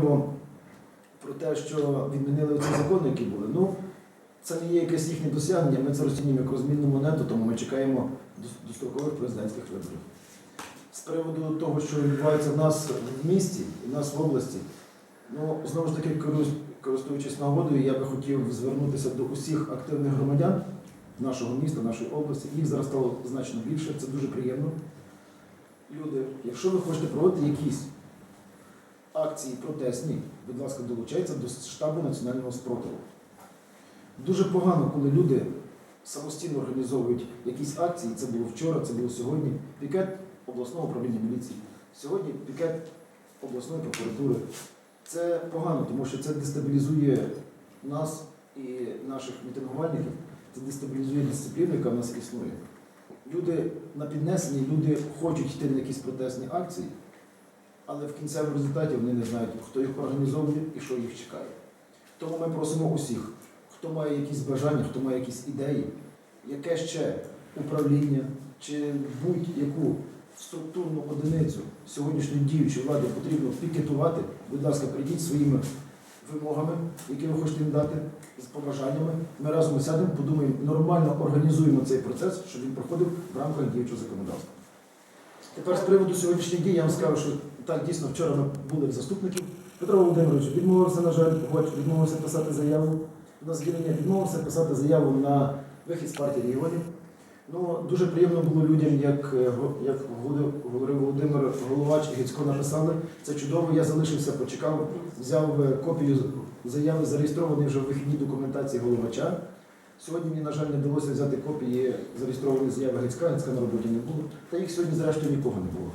про те, що відмінили ці закони, які були. Ну, це не є якесь їхнє досягнення, ми це розцінюємо як розмінну монету, тому ми чекаємо дострокових президентських виборів. З приводу того, що відбувається в нас в місті і в нас в області, ну, знову ж таки, користуючись нагодою, я би хотів звернутися до усіх активних громадян нашого міста, нашої області. Їх зараз стало значно більше, це дуже приємно. Люди, якщо ви хочете проводити якісь акції протестні, будь ласка, долучайтеся до штабу національного спротиву. Дуже погано, коли люди самостійно організовують якісь акції. Це було вчора, це було сьогодні. Пікет обласного управління міліції. Сьогодні пікет обласної прокуратури. Це погано, тому що це дестабілізує нас і наших мітингувальників, це дестабілізує дисципліну, яка в нас існує. Люди на піднесенні, люди хочуть йти на якісь протестні акції, але в кінцевому результаті вони не знають, хто їх організовує і що їх чекає. Тому ми просимо усіх, хто має якісь бажання, хто має якісь ідеї, яке ще управління чи будь-яку структурну одиницю сьогоднішньої діючої влади потрібно пікетувати, будь ласка, прийдіть своїми вимогами, які ви хочете їм дати, з побажаннями. Ми разом сядемо, подумаємо, нормально організуємо цей процес, щоб він проходив в рамках діючого законодавства. Тепер з приводу сьогоднішніх дій я вам скажу, що так дійсно вчора ми були в заступників. Петро Володимирович відмовився, на жаль, хоч відмовився писати заяву на звільнення, відмовився писати заяву на вихід з партії регіонів. Ну, дуже приємно було людям, як, е, як говорив Володимир Головач і Гицько написали. Це чудово, я залишився, почекав, взяв е, копію заяви, зареєстрованої вже в вихідній документації головача. Сьогодні мені, на жаль, не вдалося взяти копії зареєстрованої заяви Гицька, Гицька на роботі не було. Та їх сьогодні, зрештою, нікого не було.